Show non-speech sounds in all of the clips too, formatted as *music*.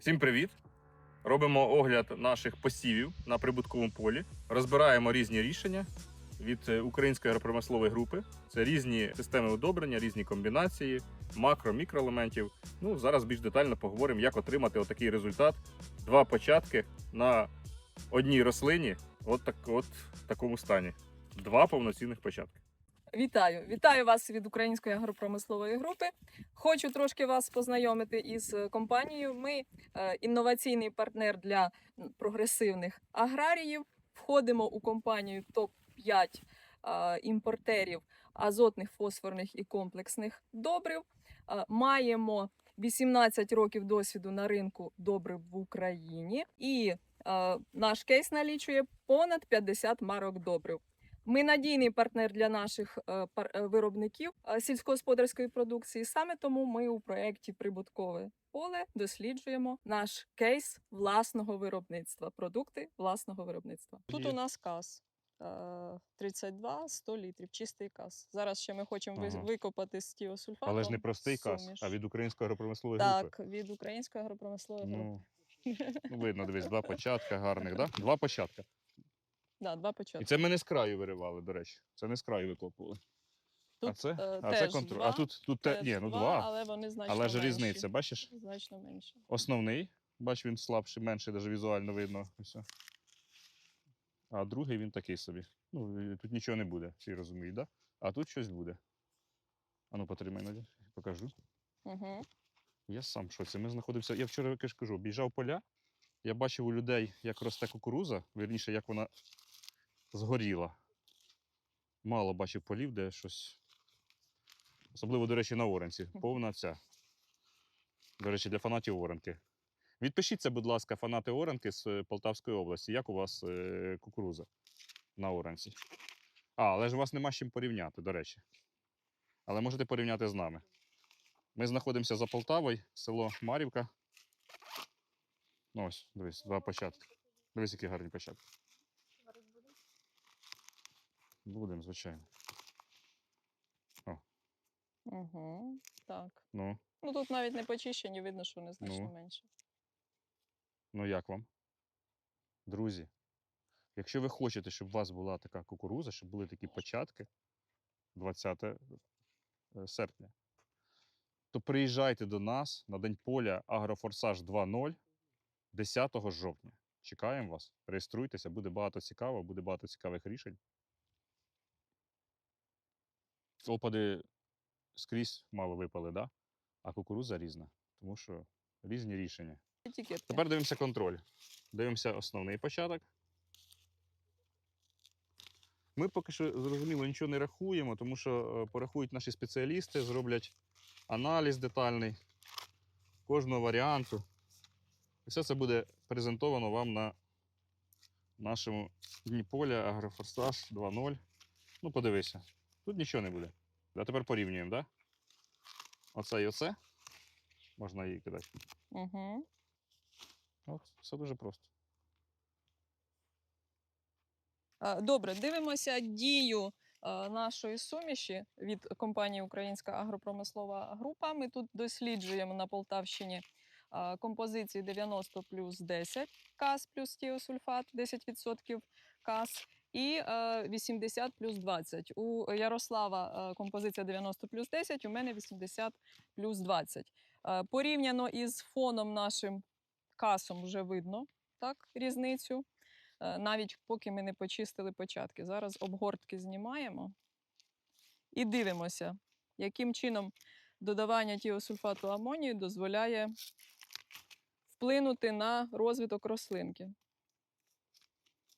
Всім привіт! Робимо огляд наших посівів на прибутковому полі. Розбираємо різні рішення від е, української агропромислової групи. Це різні системи удобрення, різні комбінації, макро, мікроелементів. Ну, зараз більш детально поговоримо, як отримати отакий результат. Два початки на одній рослині, от, так, от в такому стані. Два повноцінних початки. Вітаю! Вітаю вас від Української агропромислової групи. Хочу трошки вас познайомити із е, компанією. Ми е, інноваційний партнер для прогресивних аграріїв. Входимо у компанію топ-5 е, імпортерів азотних, фосфорних і комплексних добрив. Маємо 18 років досвіду на ринку добрив в Україні, і наш кейс налічує понад 50 марок добрив. Ми надійний партнер для наших е, е, виробників е, сільськогосподарської продукції. Саме тому ми у проєкті Прибуткове поле досліджуємо наш кейс власного виробництва, продукти власного виробництва. Тут у нас каз. е, 32 100 літрів, чистий каз. Зараз ще ми хочемо Ага. викопати з тіосульфатом. Але ж не простий каз, суміш. а від української агропромислової групи. Так, від української агропромислової групи. Ну, ну, видно, дивись, два *laughs* початка гарних, да? Два початка. Да, два І початки. це ми не з краю виривали, до речі. Це не з краю викопували. а це, е, а це теж контроль. два, А тут, тут те, Теж ні, ну два, два. але вони значно Але ж менші. різниця, бачиш? Значно менше. Основний, бач, він слабший, менший, навіть візуально видно. Ось. А другий він такий собі. Ну, тут нічого не буде, всі розуміють, да? А тут щось буде. А ну, потримай, Надя, покажу. Угу. Я сам в шоці. Ми знаходимося. Я вчора я ж кажу, об'їжджав поля. Я бачив у людей, як росте кукуруза, вірніше, як вона згоріла. Мало бачив полів, де щось. Особливо, до речі, на Оранці. Повна ця. До речі, для фанатів Оранки. Відпишіться, будь ласка, фанати Оранки з е, Полтавської області. Як у вас е, кукуруза на Оранці? А, але ж у вас нема з чим порівняти, до речі. Але можете порівняти з нами. Ми знаходимося за Полтавою, село Марівка. Ну ось, дивись, два початки. Дивись, які гарні початки. Будемо, звичайно. Угу. Так. Ну, Ну тут навіть не почищені, видно, що вони значно Ну. менше. ну як вам? Друзі, якщо ви хочете, щоб у вас була така кукуруза, щоб були такі початки 20 е, серпня, то приїжджайте до нас на День поля Агрофорсаж 2.0 10 жовтня. Чекаємо вас, реєструйтеся, буде багато цікавого, буде багато цікавих рішень. Опади скрізь мало випали, да? а кукуруза різна, тому що різні рішення. Етикетки. Тепер дивимося контроль. Дивимося основний початок. Ми поки що зрозуміло нічого не рахуємо, тому що е, порахують наші спеціалісти, зроблять аналіз детальний кожного варіанту. І все це буде презентовано вам на нашому дні поля Агрофорсаж 2.0. Ну, подивися, тут нічого не буде. А тепер порівнюємо, так? Да? Оце і оце. Можна її кидати. Угу. От, все дуже просто. Добре, дивимося дію нашої суміші від компанії Українська агропромислова група. Ми тут досліджуємо на Полтавщині композиції 90 плюс 10 каз плюс тіосульфат, 10% каз. І е, 80 плюс 20. У Ярослава е, композиція 90 плюс 10, у мене 80 плюс 20. Е, порівняно із фоном нашим касом вже видно так, різницю. Е, навіть поки ми не почистили початки. Зараз обгортки знімаємо і дивимося, яким чином додавання тіосульфату амонію дозволяє вплинути на розвиток рослинки.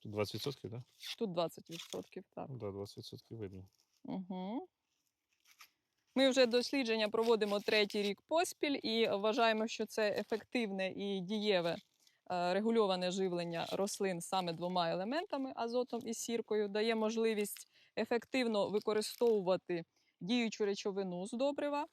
Тут 20%, так? Да? Тут 20%. Так. Да, 20% видно. Угу. Ми вже дослідження проводимо третій рік поспіль і вважаємо, що це ефективне і дієве е, регульоване живлення рослин саме двома елементами азотом і сіркою, дає можливість ефективно використовувати діючу речовину з добрива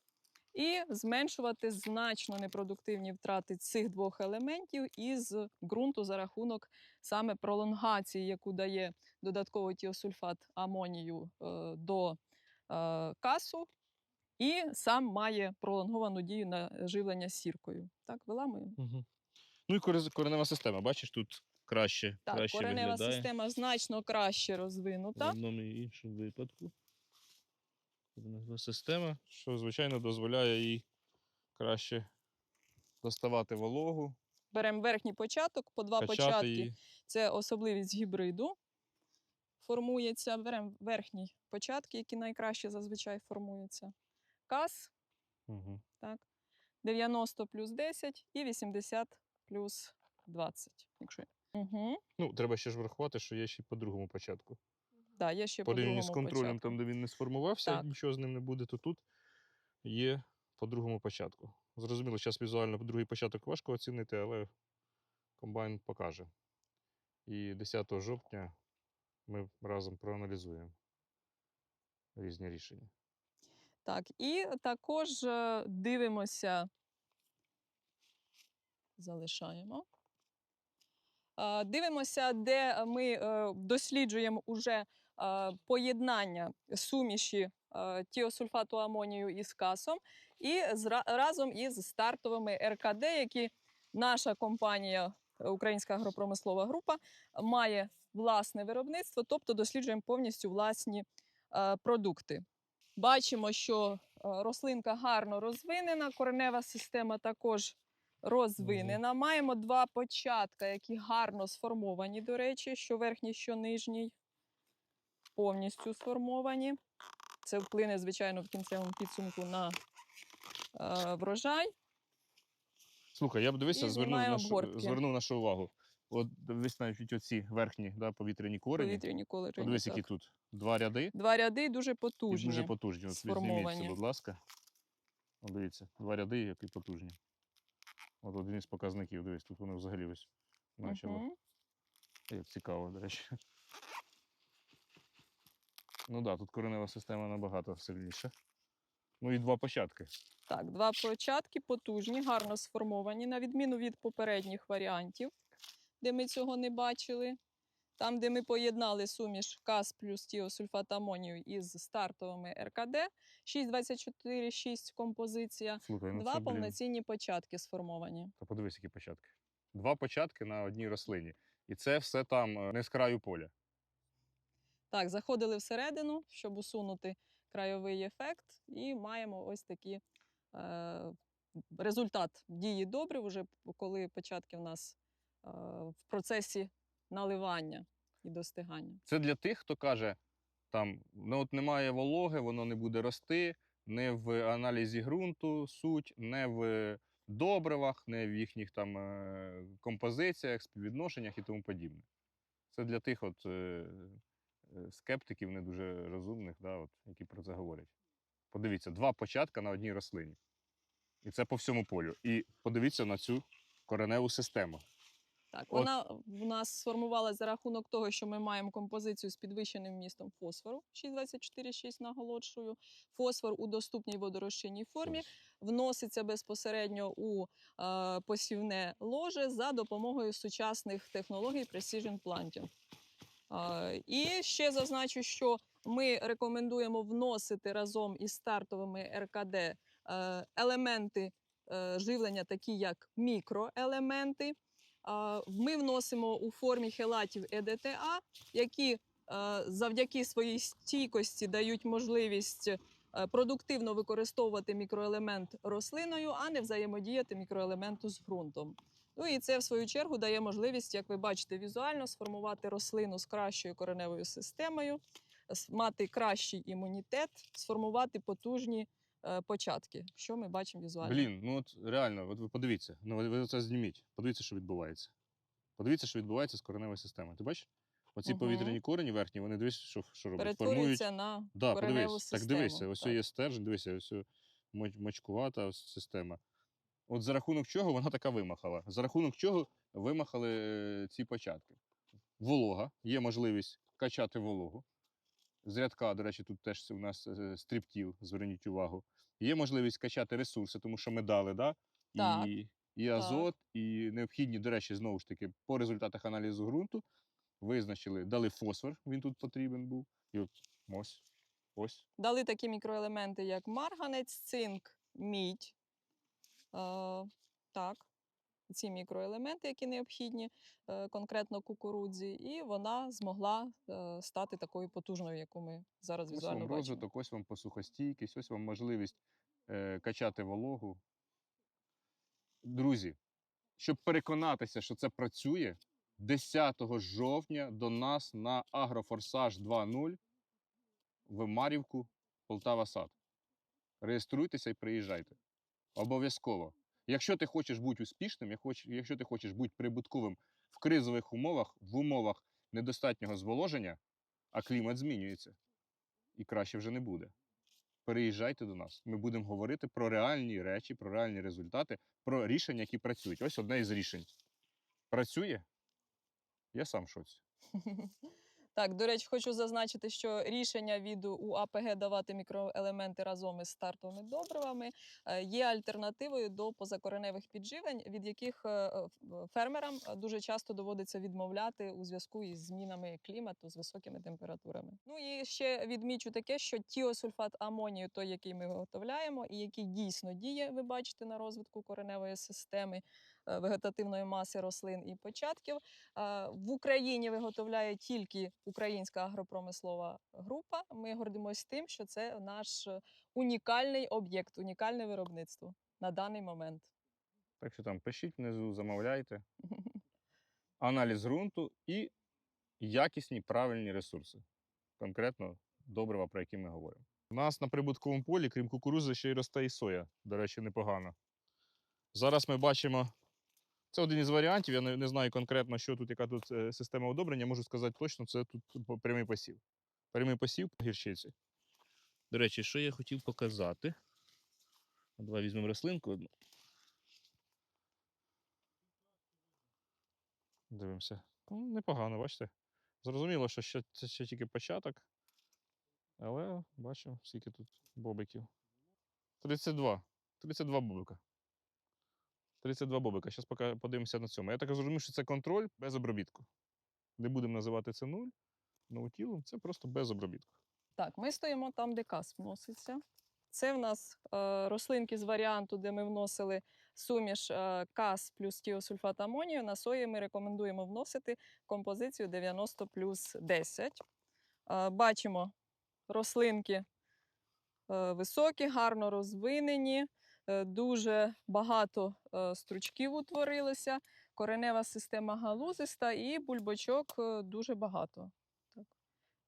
і зменшувати значно непродуктивні втрати цих двох елементів із ґрунту за рахунок саме пролонгації, яку дає додатково тіосульфат амонію е, до е, касу, і сам має пролонговану дію на живлення сіркою. Так, виламуємо. Угу. Ну і коренева система. Бачиш, тут краще, Так, краще коренева виглядає. система значно краще розвинута. В одному і іншому випадку. Система, що, звичайно, дозволяє їй краще доставати вологу, Беремо верхній початок, по два качати початки. її. Це особливість гібриду. Формується. Беремо верхні початки, які найкраще зазвичай формуються. Кас Угу. так, 90 плюс 10 і 80 плюс 20. Якщо... Угу. Ну, треба ще ж врахувати, що є ще по другому початку. Да, є ще по Порівняно з контролем, початку. там, де він не сформувався, Так. нічого з ним не буде, то тут є по другому початку. Зрозуміло, зараз візуально другий початок важко оцінити, але комбайн покаже. І 10 жовтня ми разом проаналізуємо різні рішення. Так, і також е, дивимося, залишаємо. Е, Дивимося, де ми е, досліджуємо уже поєднання суміші е, тіосульфату амонію із касом, і разом із стартовими РКД, які наша компанія, е, Українська агропромислова група, має власне виробництво, тобто досліджуємо повністю власні е, продукти. Бачимо, що е, рослинка гарно розвинена, коренева система також розвинена. Маємо два початка, які гарно сформовані, до речі, що верхній, що нижній, повністю сформовані. Це вплине, звичайно, в кінцевому підсумку на е, врожай. Слухай, я б дивися, І звернув знімаємо нашу, обгортки. звернув нашу увагу. От дивись навіть оці верхні да, повітряні корені. Повітряні кольори. Подивись, які тут два ряди. Два ряди дуже І потужні. дуже потужні. От візьміть це, будь ласка. От дивіться, два ряди, які потужні. От один із показників, дивись, тут воно взагалі ось почало. Мгм. Як цікаво, до речі. Ну так, да, тут коренева система набагато сильніша. Ну і два початки. Так, два початки потужні, гарно сформовані, на відміну від попередніх варіантів, де ми цього не бачили. Там, де ми поєднали суміш КАС плюс тіосульфат амонію із стартовими РКД, 6,24,6 композиція, Слухай, ну два це, блін, повноцінні початки сформовані. та подивись, які початки. Два початки на одній рослині. І це все там е, не з краю поля. Так, заходили всередину, щоб усунути крайовий ефект, і маємо ось такі е, результат дії добрив, уже коли початки в нас е, в процесі наливання і достигання. Це для тих, хто каже, там ну от немає вологи, воно не буде рости, не в аналізі ґрунту суть, не в добривах, не в їхніх там е, композиціях, співвідношеннях і тому подібне. Це для тих от е, скептиків, не дуже розумних, да, от, які про це говорять. Подивіться, два початка на одній рослині. І це по всьому полю. І подивіться на цю кореневу систему. Так, От- вона в нас сформувалася за рахунок того, що ми маємо композицію з підвищеним вмістом фосфору 6,24,6 наголошую. Фосфор у доступній водорозчинній формі вноситься безпосередньо у е, посівне ложе за допомогою сучасних технологій Precision Planting. І ще зазначу, що ми рекомендуємо вносити разом із стартовими РКД е, елементи е, живлення, такі як мікроелементи. Ми вносимо у формі хелатів ЕДТА, які е, завдяки своїй стійкості дають можливість продуктивно використовувати мікроелемент рослиною, а не взаємодіяти мікроелементу з ґрунтом. Ну і це, в свою чергу, дає можливість, як ви бачите візуально, сформувати рослину з кращою кореневою системою, мати кращий імунітет, сформувати потужні е, початки, що ми бачимо візуально. Блін, ну от реально, от ви подивіться, ну ви- це зніміть. Подивіться, що відбувається. Подивіться, що відбувається з кореневою системою. Ти бачиш? Оці Мгм. повітряні корені верхні, вони дивись, що, що роблять. Формують. Перетворюється на Да, кореневу подивись, систему. так дивися, ось Так. є стержень, дивися, ось моч- мочкувата система. От за рахунок чого вона така вимахала? За рахунок чого вимахали е, ці початки? Волога, є можливість качати вологу. З рядка, до речі, тут теж у нас е, зверніть увагу. Є можливість качати ресурси, тому що ми дали, да? Так, І, і азот, і необхідні, до речі, знову ж таки, по результатах аналізу ґрунту визначили, дали фосфор, він тут потрібен був. І от ось, ось. Дали такі мікроелементи, як марганець, цинк, мідь. Е, так. ці мікроелементи, які необхідні е, конкретно кукурудзі, і вона змогла е, стати такою потужною, яку ми зараз Ось вам бачимо. розвиток, ось вам посухостійкість, ось вам можливість качати вологу. Друзі, щоб переконатися, що це працює, 10 жовтня до нас на Агрофорсаж 2.0 в Марівку, Полтава Сад. Реєструйтеся і приїжджайте. Обов'язково. Якщо ти хочеш бути успішним, якщо ти хочеш бути прибутковим в кризових умовах, в умовах недостатнього зволоження, а клімат змінюється, і краще вже не буде. Переїжджайте до нас. Ми будемо говорити про реальні речі, про реальні результати, про рішення, які працюють. Ось одне із рішень. Працює? Я сам в шоці. *laughs* Так, до речі, хочу зазначити, що рішення від УАПГ давати мікроелементи разом із стартовими добривами е, є альтернативою до позакореневих підживлень, від яких е, е, фермерам дуже часто доводиться відмовляти у зв'язку із змінами клімату з високими температурами. Ну і ще відмічу таке, що тіосульфат амонію, той, який ми виготовляємо, і який дійсно діє, ви бачите на розвитку кореневої системи вегетативної маси рослин і початків. Е, В Україні виготовляє тільки українська агропромислова група. Ми гордимось тим, що це наш е, унікальний об'єкт, унікальне виробництво на даний момент. Так що там пишіть внизу, замовляйте. *laughs* Аналіз ґрунту і якісні правильні ресурси. Конкретно добрива, про які ми говоримо. У нас на прибутковому полі, крім кукурузи, ще й росте і соя. До речі, непогано. Зараз ми бачимо. Це один із варіантів. Я не, не знаю конкретно, що тут, яка тут е, система одобрення. Можу сказати точно, це тут прямий посів. Прямий посів по гірчиці. До речі, що я хотів показати. Давай візьмемо рослинку одну. Дивимося. Ну, непогано, бачите. Зрозуміло, що ще, це ще тільки початок. Але бачимо, скільки тут бобиків. 32. 32 бобика. 32 бобика. Зараз поки подивимося на цьому. Я так розумію, що це контроль без обробітку. Не будемо називати це нуль. Ноутілом це просто без обробітку. Так, ми стоїмо там, де кас вноситься. Це в нас е, рослинки з варіанту, де ми вносили суміш е, кас плюс тіосульфат амонію. На сої ми рекомендуємо вносити композицію 90 плюс 10. Е, бачимо рослинки е, високі, гарно розвинені, дуже багато е, стручків утворилося, коренева система галузиста і бульбочок е, дуже багато. Так.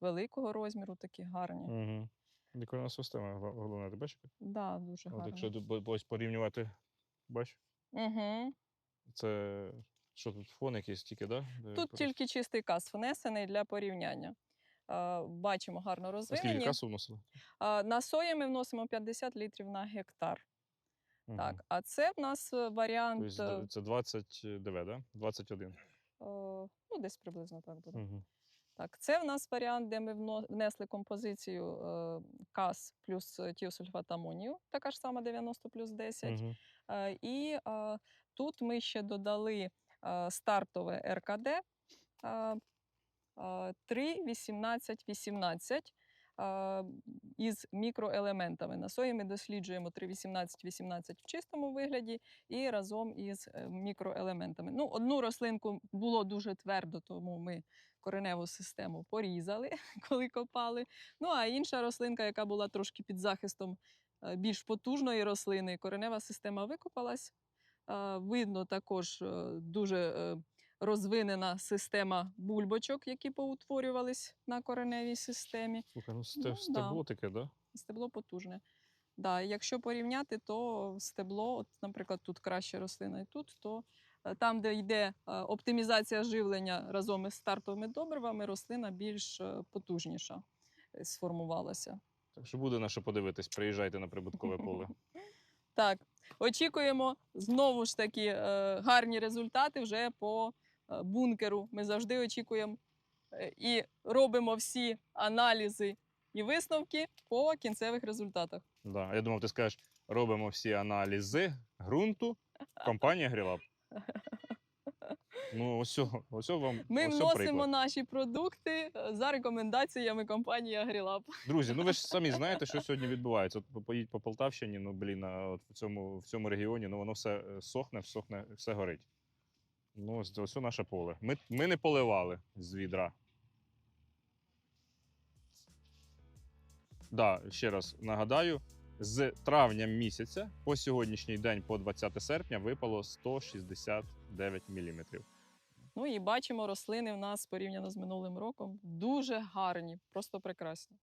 Великого розміру, такі гарні. Угу. Декорна система головне, ти бачиш? Да, дуже От гарно. якщо ось порівнювати, бач, Угу. це що тут фон якийсь тільки, да? Тут тільки чистий кас внесений для порівняння. Е, Бачимо гарно А скільки касу вносили? Е, На сої ми вносимо 50 літрів на гектар. Так, а це в нас е, варіант Тобто е, це 29, да? 21. е, ну, десь приблизно так буде. Угу. Так, це в нас варіант, де ми внесли композицію е, кас плюс е, тіосульфат амонію, така ж сама 90 плюс 10. Угу. Е, І е, тут ми ще додали е, стартове РКД е, е, 3, 18, 18 е, із мікроелементами. На сої ми досліджуємо 3, 18, 18 в чистому вигляді і разом із е, мікроелементами. Ну, одну рослинку було дуже твердо, тому ми кореневу систему порізали, *laughs* коли копали. Ну а інша рослинка, яка була трошки під захистом е, більш потужної рослини, коренева система викопалась. Видно також е, дуже розвинена система бульбочок, які поутворювались на кореневій системі. Слухай, ну сте, Ну, да. стебло таке, да? Стебло потужне. Да, якщо порівняти, то стебло, от, наприклад, тут краще рослина і тут, то е, там, де йде е, оптимізація живлення разом із стартовими добривами, рослина більш е, потужніша сформувалася. Так що буде на що подивитись, приїжджайте на прибуткове *laughs* поле. Так, очікуємо знову ж таки гарні результати вже по бункеру. Ми завжди очікуємо е, і робимо всі аналізи і висновки по кінцевих результатах. Да. Я думав, ти скажеш, робимо всі аналізи ґрунту. Компанія Грілап. Ну, ось, ось вам Ми ось вносимо приклад. наші продукти е, за рекомендаціями компанії Агрілаб. Друзі, ну ви ж самі знаєте, що сьогодні відбувається. От поїдь по Полтавщині, ну блін, от в цьому, в цьому регіоні ну воно все е, сохне, сохне, все горить. Ну, ось, ось наше поле. Ми, ми не поливали з відра. Да, ще раз нагадаю, з травня місяця по сьогоднішній день, по 20 серпня, випало 169 мм. Ну і бачимо, рослини в нас порівняно з минулим роком дуже гарні, просто прекрасні.